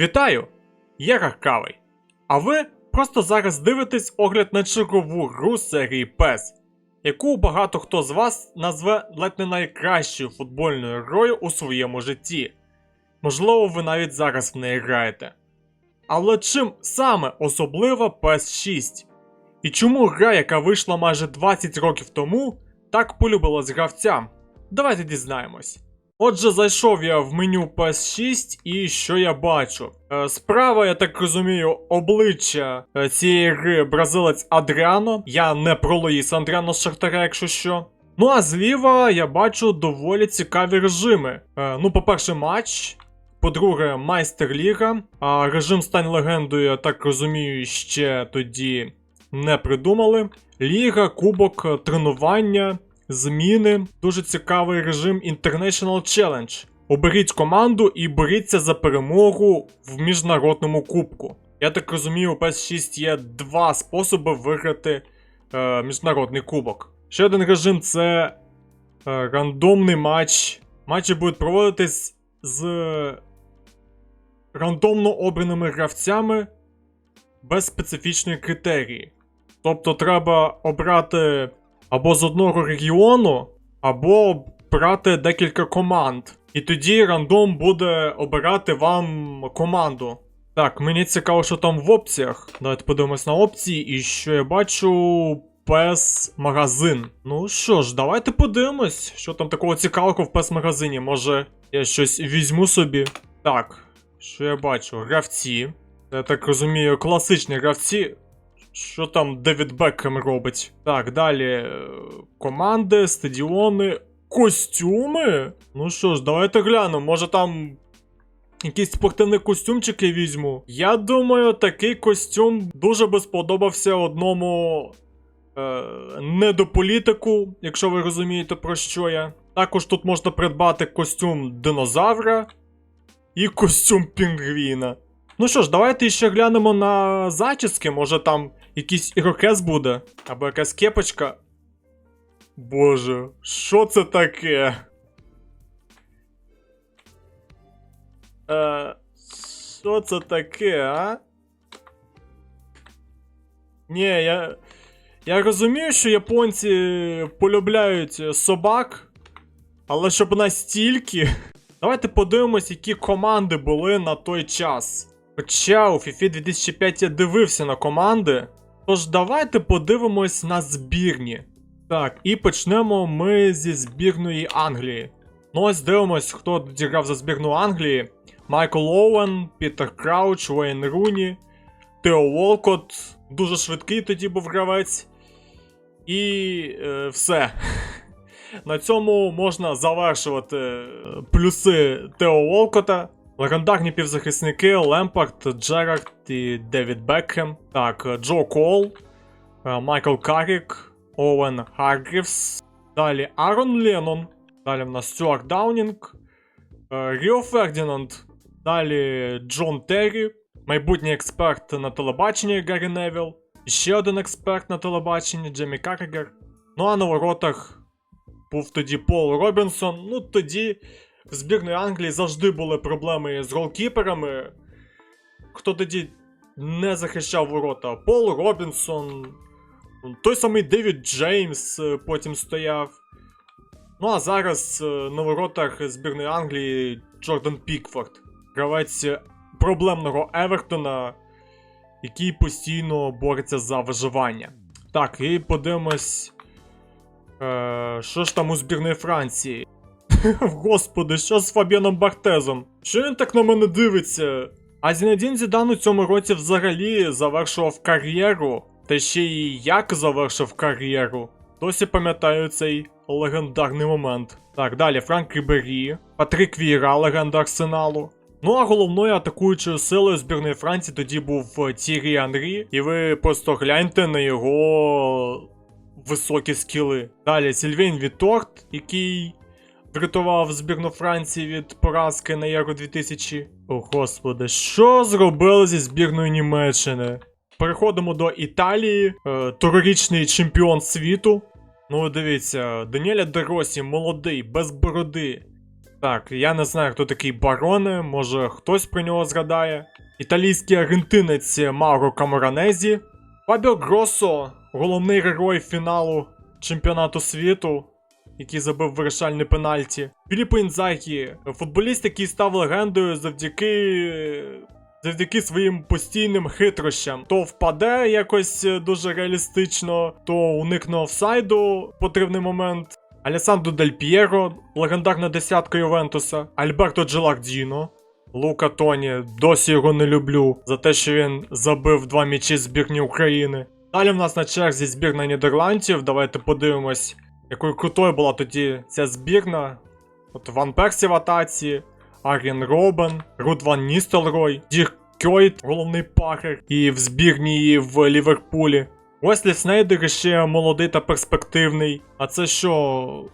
Вітаю! Я Рахкавий. А ви просто зараз дивитесь огляд на чергову гру серії PES, яку багато хто з вас назве ледь не найкращою футбольною грою у своєму житті. Можливо, ви навіть зараз в неї граєте. Але чим саме особлива PES 6? І чому гра, яка вийшла майже 20 років тому, так полюбилась гравцям? Давайте дізнаємось. Отже, зайшов я в меню PS6 і що я бачу? Е, Справа, я так розумію, обличчя е, цієї гри бразилець Адріано. Я не про Луїса Андріано з Шахтаря, якщо що. Ну а зліва я бачу доволі цікаві режими. Е, Ну, по-перше, матч. По-друге, майстер ліга. А режим стань легендою, я так розумію, ще тоді не придумали. Ліга, кубок, тренування, зміни. Дуже цікавий режим International Challenge. Оберіть команду і боріться за перемогу в міжнародному кубку. Я так розумію, у PS6 є два способи виграти е, міжнародний кубок. Ще один режим це е, рандомний матч. Матчі будуть проводитись з рандомно обраними гравцями без специфічної критерії. Тобто треба обрати або з одного регіону, або брати декілька команд. І тоді рандом буде обирати вам команду. Так, мені цікаво, що там в опціях. Давайте подивимось на опції, і що я бачу. PS магазин. Ну що ж, давайте подивимось, що там такого цікавого в PS магазині. Може, я щось візьму собі. Так, що я бачу? Гравці. Я так розумію, класичні гравці. Що там Девід Бекхем робить? Так, далі. е, Команди, стадіони, костюми. Ну що ж, давайте глянемо. Може там якийсь спортивний костюмчик я візьму. Я думаю, такий костюм дуже би сподобався одному е, недополітику, якщо ви розумієте про що я. Також тут можна придбати костюм динозавра і костюм пінгвіна. Ну що ж, давайте ще глянемо на зачіски, може там якийсь ірокез буде, або якась кепочка. Боже, що це таке? Е, що це таке, а? Ні, я. Я розумію, що японці полюбляють собак, але щоб настільки. Давайте подивимось, які команди були на той час. Хоча у FIFA 2005 я дивився на команди. Тож давайте подивимось на збірні. Так, і почнемо ми зі збірної Англії. Ну ось дивимось, хто тоді за збірну Англії. Майкл Оуен, Пітер Крауч, Уейн Руні, Тео Волкот. Дуже швидкий тоді був гравець. І е, все. На цьому можна завершувати е, плюси Тео Волкота. Легендарні півзахисники Лемпард, Джерард і Девід Бекхем. Так, Джо Кол, е, Майкл Карік, Оуен Харгрівс. Далі Арон Леннон. Далі в нас Стюарт Даунінг, е, Ріо Фердінанд. Далі Джон Террі, майбутній експерт на телебаченні Гаррі Невіл. Ще один експерт на телебаченні Джемі Каррігер. Ну а на воротах був тоді Пол Робінсон. Ну тоді в збірної Англії завжди були проблеми з голкіперами. Хто тоді не захищав ворота? Пол Робінсон, той самий Девід Джеймс е, потім стояв. Ну а зараз е, на воротах збірної Англії Джордан Пікфорд, гравець проблемного Евертона, який постійно бореться за виживання. Так, і подивимось. Е, що ж там у збірної Франції? Господи, що з Фабіаном Бартезом? Що він так на мене дивиться? А Зінедін Зідан у цьому році взагалі завершував кар'єру, та ще й як завершив кар'єру. Досі пам'ятаю цей легендарний момент. Так, далі Франк Рібері, Патрік Віра, легенда Арсеналу. Ну а головною атакуючою силою збірної Франції тоді був Тірі Анрі, і ви просто гляньте на його високі скіли. Далі Сільвейн Віторт, який врятував збірну Франції від поразки на Євро 2000. О, господи, що зробили зі збірною Німеччини? Переходимо до Італії, е, торорічний чемпіон світу. Ну, дивіться, Даніеля Деросі, молодий, без бороди. Так, я не знаю, хто такий Бароне, може хтось про нього згадає. Італійський аргентинець Мауро Каморанезі. Фабіо Гросо, головний герой фіналу чемпіонату світу, який забив вирішальний пенальті. Філіппо Інзагі, футболіст, який став легендою завдяки. Завдяки своїм постійним хитрощам. То впаде якось е, дуже реалістично, то уникне офсайду в потрібний момент. Алесандро Дель П'єро, легендарна десятка Ювентуса, Альберто Джелардіно, Лука Тоні, досі його не люблю за те, що він забив два м'ячі збірні України. Далі в нас на черзі збірна Нідерландів. Давайте подивимось, якою крутою була тоді ця збірна. От Ван Персі в атаці, Ар'єн Робен, Руд Ван Ністелрой, Дірк Кьойт, головний пахар, і в збірні і в Ліверпулі. Уеслі Снейдер ще молодий та перспективний. А це що?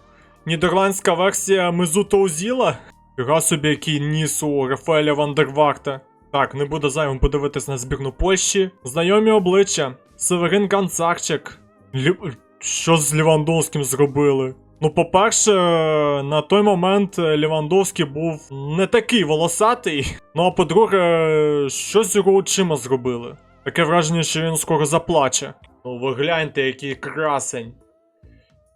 Нідерландська версія Мезута Озіла? Гра собі який ніс у Рафаеля Вандерварта. Так, не буду зайвим подивитись на збірну Польщі. Знайомі обличчя. Северин Ганцарчик. Лі... Що з Лівандовським зробили? Ну, по-перше, на той момент Лівандовський був не такий волосатий. Ну а по-друге, що з його очима зробили? Таке враження, що він скоро заплаче. Ну, ви гляньте, який красень.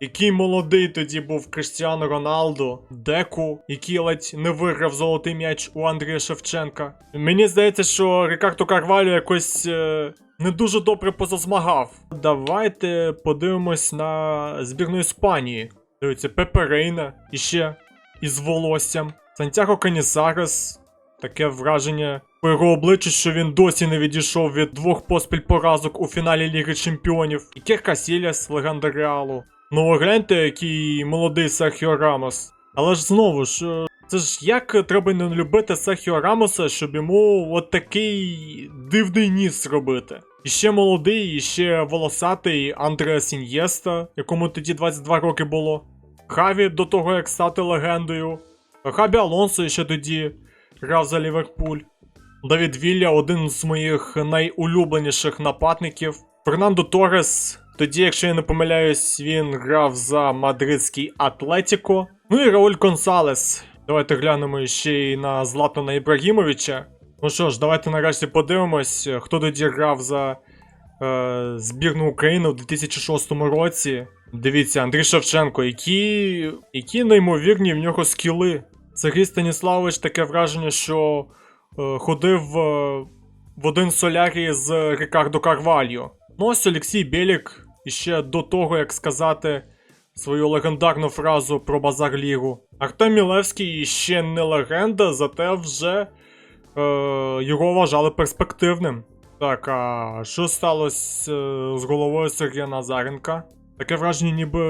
Який молодий тоді був Кристіано Роналдо, Деку, який ледь не виграв золотий м'яч у Андрія Шевченка. Мені здається, що Рікардо Карвалю якось е, не дуже добре позазмагав. Давайте подивимось на збірну Іспанії. Дивіться, Пепе Рейна, іще із волоссям. Сантьяго Канісарес. Таке враження по його обличчю, що він досі не відійшов від двох поспіль поразок у фіналі Ліги Чемпіонів. І Кір Касіляс, легенда Реалу. Ну, гляньте, який молодий Серхіо Рамос. Але ж знову ж, е, це ж як треба не любити Серхіо Рамоса, щоб йому от такий дивний ніс робити. І ще молодий, ще волосатий Андреа Сіньєста, якому тоді 22 роки було. Хаві до того, як стати легендою. Хабі Алонсо ще тоді грав за Ліверпуль. Давід Вілля один з моїх найулюбленіших нападників. Фернандо Торрес, тоді, якщо я не помиляюсь, він грав за мадридський Атлетіко. Ну і Рауль Консалес. Давайте глянемо ще й на Златана Ібрагімовича. Ну що ж, давайте нарешті подивимось, хто тоді грав за е, збірну України у 2006 році. Дивіться, Андрій Шевченко, які, які неймовірні в нього скіли. Сергій Станіславович таке враження, що е, ходив е, в один солярій з Рікардо Карвальо. Ну ось Олексій Білік іще до того, як сказати свою легендарну фразу про Базар Лігу. Артем Мілевський ще не легенда, зате вже е, його вважали перспективним. Так, а що сталося е, з головою Сергія Назаренка? Таке враження, ніби,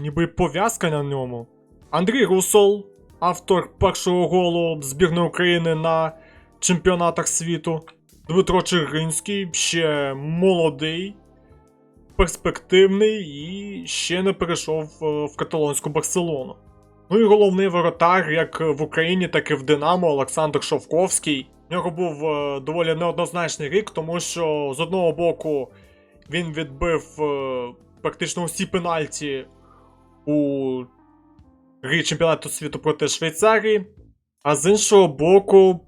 ніби пов'язка на ньому. Андрій Русол, автор першого голу збірної України на чемпіонатах світу. Дмитро Чигиринський, ще молодий, перспективний і ще не перейшов е, в каталонську Барселону. Ну і головний воротар, як в Україні, так і в Динамо Олександр Шовковський. У нього був е, доволі неоднозначний рік, тому що з одного боку він відбив е, практично усі пенальті у грі чемпіонату світу проти Швейцарії, а з іншого боку,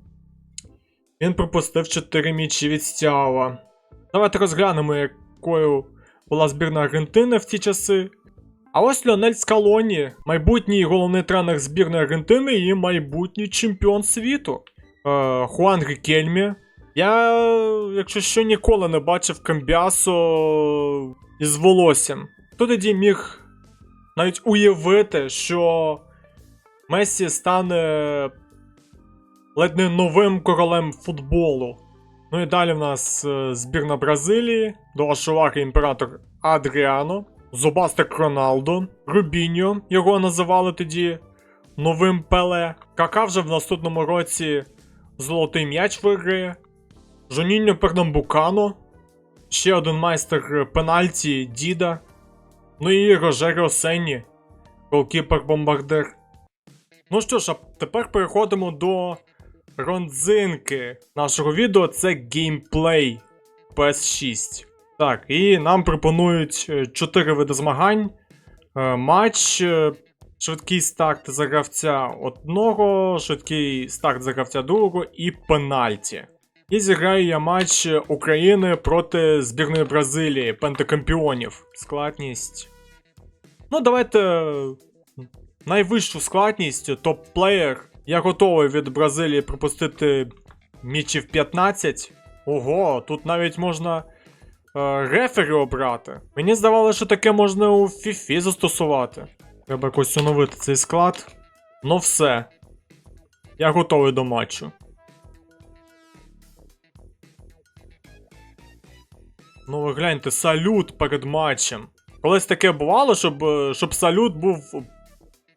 він пропустив 4 м'ячі від Стява. Давайте розглянемо, якою була збірна Аргентини в ті часи. А ось Леонель Скалоні, майбутній головний тренер збірної Аргентини і майбутній чемпіон світу. Е, Хуан Рікельмі. Я, якщо що, ніколи не бачив Камбіасо із волоссям. Хто тоді міг навіть уявити, що Месі стане ледь не новим королем футболу. Ну і далі в нас е, збірна Бразилії, до Ашуваки імператор Адріано, Зубастик Роналдо, Рубіньо, його називали тоді новим Пеле. Кака вже в наступному році золотий м'яч виграє. Жоніньо Пернамбукано, ще один майстер пенальті Діда. Ну і Рожеро Сенні, голкіпер-бомбардир. Ну що ж, а тепер переходимо до родзинки нашого відео. Це геймплей PS6. Так, і нам пропонують 4 види змагань. Е, Матч, е, швидкий старт за гравця одного, швидкий старт за гравця другого і пенальті. І зіграю я матч України проти збірної Бразилії, пентакампіонів. Складність. Ну, давайте найвищу складність, топ-плеєр. Я готовий від Бразилії пропустити мічів 15. Ого, тут навіть можна е, рефері обрати. Мені здавалося, що таке можна у FIFA застосувати. Треба якось оновити цей склад. Ну все. Я готовий до матчу. Ну ви гляньте, салют перед матчем. Колись таке бувало, щоб, е, щоб салют був.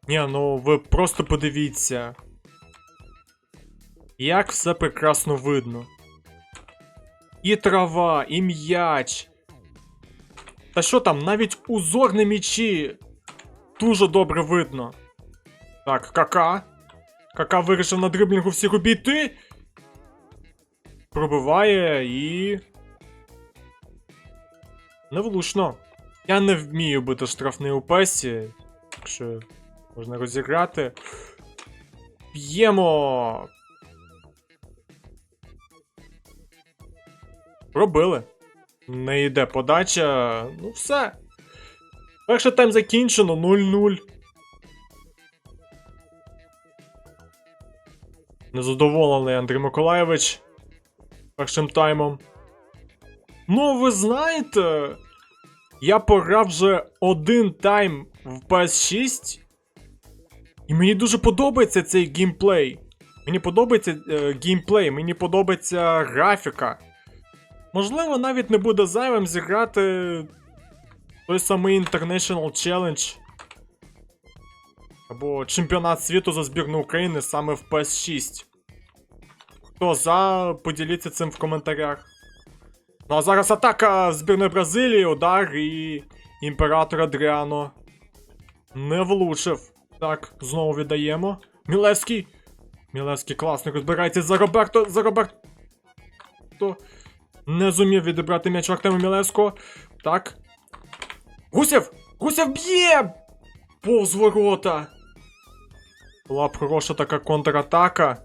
Ні, ну ви просто подивіться. Як все прекрасно видно. І трава, і м'яч. Та що там, навіть узор на м'ячі дуже добре видно. Так, кака. Кака вирішив на дриблінгу всіх обійти. Пробиває і. Невлучно. Я не вмію бути штрафний у песі. Так що можна розіграти. П'ємо. Пробили. Не йде подача. Ну все. Перший тайм закінчено 0-0. Незадоволений Андрій Миколаєвич першим таймом. Ну, ви знаєте, я пограв вже один тайм в PS6, і мені дуже подобається цей геймплей. Мені подобається е, геймплей, мені подобається графіка. Можливо, навіть не буде зайвим зіграти той самий International Challenge. Або чемпіонат світу за збірну України саме в PS6. Хто за, поділіться цим в коментарях. Ну а зараз атака збірної Бразилії, удар і імператор Адріано. Не влучив. Так, знову віддаємо. Мілевський. Мілевський класно розбирається за Роберто. За Роберто. Не зумів відібрати м'яч в Артема Мілевського. Так. Гусєв! Гусєв б'є! Повз ворота. Була б хороша така контратака.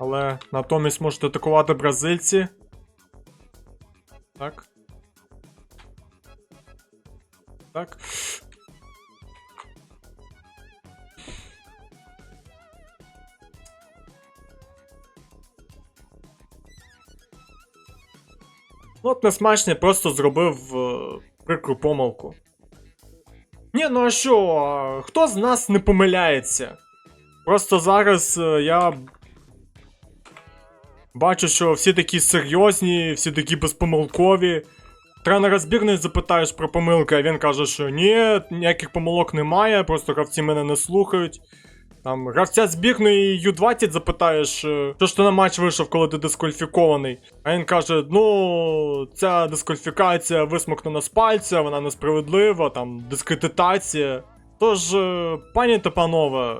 Але натомість можуть атакувати бразильці. Так. Так. Ну, От несмачний просто зробив е, прикру помилку. Ні, ну а що, хто з нас не помиляється? Просто зараз е, я бачу, що всі такі серйозні, всі такі безпомилкові. Тренера збірної запитаєш про помилки, а він каже, що ні, ніяких помилок немає, просто гравці мене не слухають. Там гравця збірної Ю-20 запитаєш, е, що ж ти на матч вийшов, коли ти дискваліфікований. А він каже: ну, ця дискваліфікація висмокнена з пальця, вона несправедлива, там дискредитація. Тож, е, пані та панове,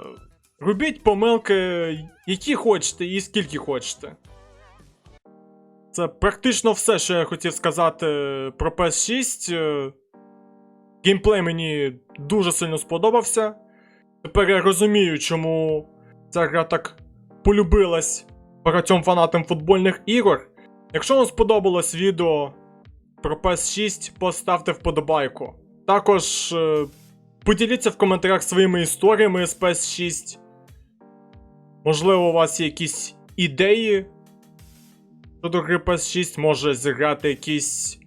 робіть помилки, які хочете і скільки хочете. Це практично все, що я хотів сказати про PS6. Е, Геймплей мені дуже сильно сподобався. Тепер я розумію, чому ця гра так полюбилась багатьом фанатам футбольних ігор. Якщо вам сподобалось відео про PS6, поставте вподобайку. Також е, поділіться в коментарях своїми історіями з PS6. Можливо, у вас є якісь ідеї щодо гри PS6, може зіграти якийсь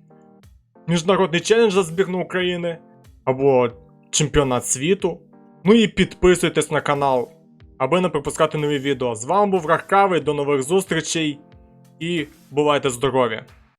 міжнародний челендж за збірну України або чемпіонат світу. Ну і підписуйтесь на канал, аби не пропускати нові відео. З вами був Рахкавий, до нових зустрічей і бувайте здорові!